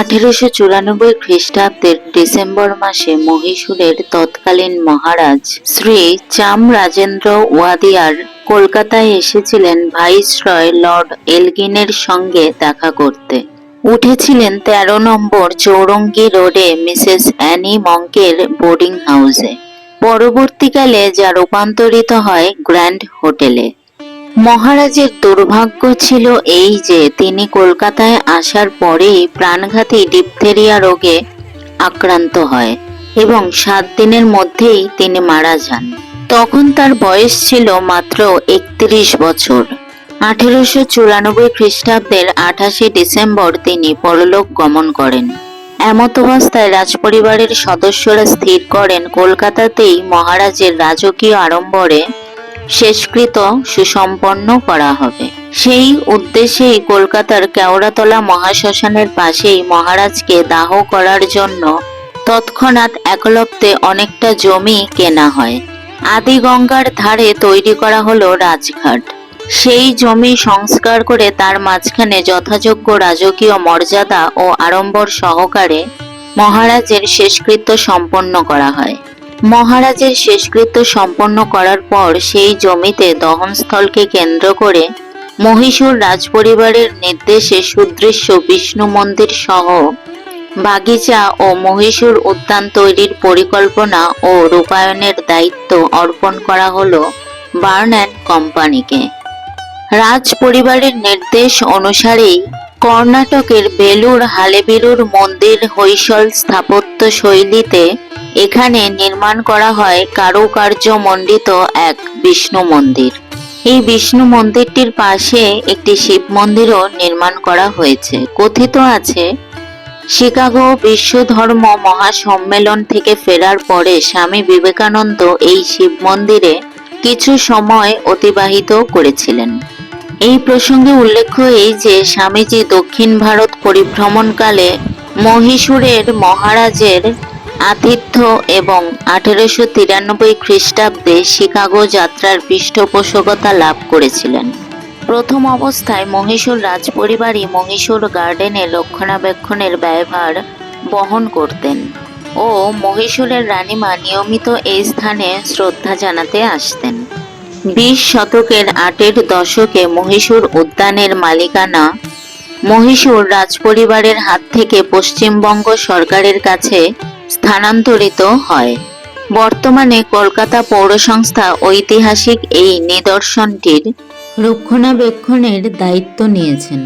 আঠেরোশো চুরানব্বই খ্রিস্টাব্দের ডিসেম্বর মাসে মহীশূরের তৎকালীন মহারাজ শ্রী চাম রাজেন্দ্র ওয়াদিয়ার কলকাতায় এসেছিলেন ভাইসরয় লর্ড এলগিনের সঙ্গে দেখা করতে। উঠেছিলেন তেরো নম্বর চৌরঙ্গি রোডে মিসেস অ্যানি মঙ্কের বোর্ডিং হাউসে। পরবর্তীকালে যা রূপান্তরিত হয় গ্র্যান্ড হোটেলে। মহারাজের দুর্ভাগ্য ছিল এই যে তিনি কলকাতায় আসার পরেই প্রাণঘাতী ডিপথেরিয়া রোগে আক্রান্ত হয় এবং সাত দিনের মধ্যেই তিনি মারা যান। তখন তার বয়স ছিল মাত্র একত্রিশ বছর। আঠেরোশো চুরানব্বই খ্রিস্টাব্দের আঠাশে ডিসেম্বর তিনি পরলোক গমন করেন। এমত অবস্থায় রাজপরিবারের সদস্যরা স্থির করেন, কলকাতাতেই মহারাজের রাজকীয় আড়ম্বরে শেষকৃত সুসম্পন্ন করা হবে। সেই উদ্দেশ্যেই কলকাতার কেওড়াতলা মহাশ্মশানের পাশেই মহারাজকে দাহ করার জন্য তৎক্ষণাৎ একলপ্তে অনেকটা জমি কেনা হয়। আদি গঙ্গার ধারে তৈরি করা হলো রাজঘাট। সেই জমি সংস্কার করে তার মাঝখানে যথাযোগ্য রাজকীয় মর্যাদা ও আড়ম্বর সহকারে মহারাজের শেষকৃত্য সম্পন্ন করা হয়। মহারাজের শেষকৃত্য সম্পন্ন করার পর সেই জমিতে দহনস্থলকে কেন্দ্র করে মহীশূর রাজপরিবারের নির্দেশে সুদৃশ্য বিষ্ণু মন্দির সহ বাগিচা ও মহীশূর উদ্যান তৈরির পরিকল্পনা ও রূপায়ণের দায়িত্ব অর্পণ করা হলো বার্ন অ্যান্ড কোম্পানিকে। রাজ পরিবারের নির্দেশ অনুসারেই কর্ণাটকের বেলুর হালেবিলুর মন্দির হৈসল স্থাপত্য শৈলীতে এখানে নির্মাণ করা হয় কারুকার্য মণ্ডিত এক বিষ্ণু মন্দির। এই বিষ্ণু মন্দিরটির পাশে একটি শিব মন্দিরও নির্মাণ করা হয়েছে। কথিত আছে, শিকাগো বিশ্ব ধর্ম মহাসম্মেলন থেকে ফেরার পরে স্বামী বিবেকানন্দ এই শিব মন্দিরে কিছু সময় অতিবাহিত করেছিলেন। এই প্রসঙ্গে উল্লেখ্য এই যে, স্বামীজি দক্ষিণ ভারত পরিভ্রমণকালে মহীশূরের মহারাজের আতিথ্য এবং আঠেরোশো তিরানব্বই খ্রিস্টাব্দে শিকাগো যাত্রার পৃষ্ঠপোষকতা লাভ করেছিলেন। প্রথম অবস্থায় মহীশূর রাজপরিবারই মহীশূর গার্ডেনে রক্ষণাবেক্ষণের ব্যয়ভার বহন করতেন ও মহীশূরের রানীমা নিয়মিত এই স্থানে শ্রদ্ধা জানাতে আসতেন। বিশ শতকের আটের দশকে মহীশূর উদ্যানের মালিকানা মহীশূর রাজপরিবারের হাত থেকে পশ্চিমবঙ্গ সরকারের কাছে স্থানান্তরিত হয়। বর্তমানে কলকাতা পৌরসংস্থা ঐতিহাসিক এই নিদর্শনটির রক্ষণাবেক্ষণের দায়িত্ব নিয়েছেন।